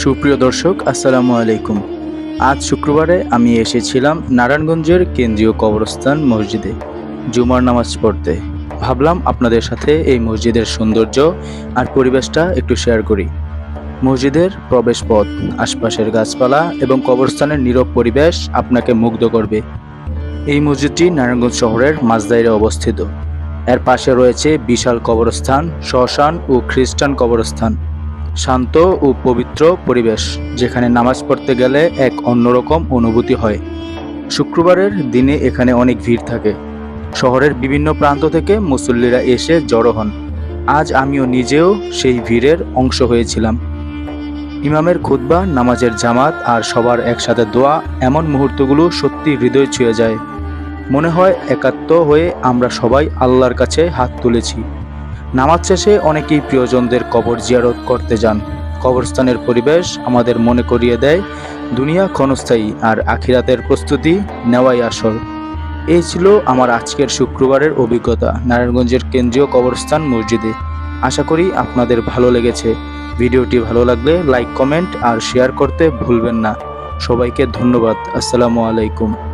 সুপ্রিয় দর্শক, আসসালামু আলাইকুম। আজ শুক্রবারে আমি এসেছিলাম নারায়ণগঞ্জের কেন্দ্রীয় কবরস্থান মসজিদে জুমার নামাজ পড়তে। ভাবলাম আপনাদের সাথে এই মসজিদের সৌন্দর্য আর পরিবেশটা একটু শেয়ার করি। মসজিদের প্রবেশ পথ আশপাশের গাছপালা এবং কবরস্থানের নীরব পরিবেশ আপনাকে মুগ্ধ করবে। এই মসজিদটি নারায়ণগঞ্জ শহরের মাঝদাইরে অবস্থিত। এর পাশে রয়েছে বিশাল কবরস্থান, শ্মশান ও খ্রিস্টান কবরস্থান। শান্ত ও পবিত্র পরিবেশ, যেখানে নামাজ পড়তে গেলে এক অন্যরকম অনুভূতি হয়। শুক্রবারের দিনে এখানে অনেক ভিড় থাকে। শহরের বিভিন্ন প্রান্ত থেকে মুসল্লিরা এসে জড়ো হন। আজ আমিও নিজেও সেই ভিড়ের অংশ হয়েছিলাম। ইমামের খুতবা, নামাজের জামাত আর সবার একসাথে দোয়া এমন মুহূর্তগুলো সত্যি হৃদয় ছুঁয়ে যায়। মনে হয় একাত্ম হয়ে আমরা সবাই আল্লাহর কাছে হাত তুলেছি। নামাজ শেষে অনেকেই প্রিয়জনদের কবর জিয়ারত করতে যান। কবরস্থানের পরিবেশ আমাদের মনে করিয়ে দেয়, দুনিয়া ক্ষণস্থায়ী আর আখিরাতের প্রস্তুতি নেওয়াই আসল। এই ছিল আমার আজকের শুক্রবারের অভিজ্ঞতা, নারায়ণগঞ্জের কেন্দ্রীয় কবরস্থান মসজিদে। আশা করি আপনাদের ভালো লেগেছে। ভিডিওটি ভালো লাগলে লাইক, কমেন্ট আর শেয়ার করতে ভুলবেন না। সবাইকে ধন্যবাদ। আসসালামু আলাইকুম।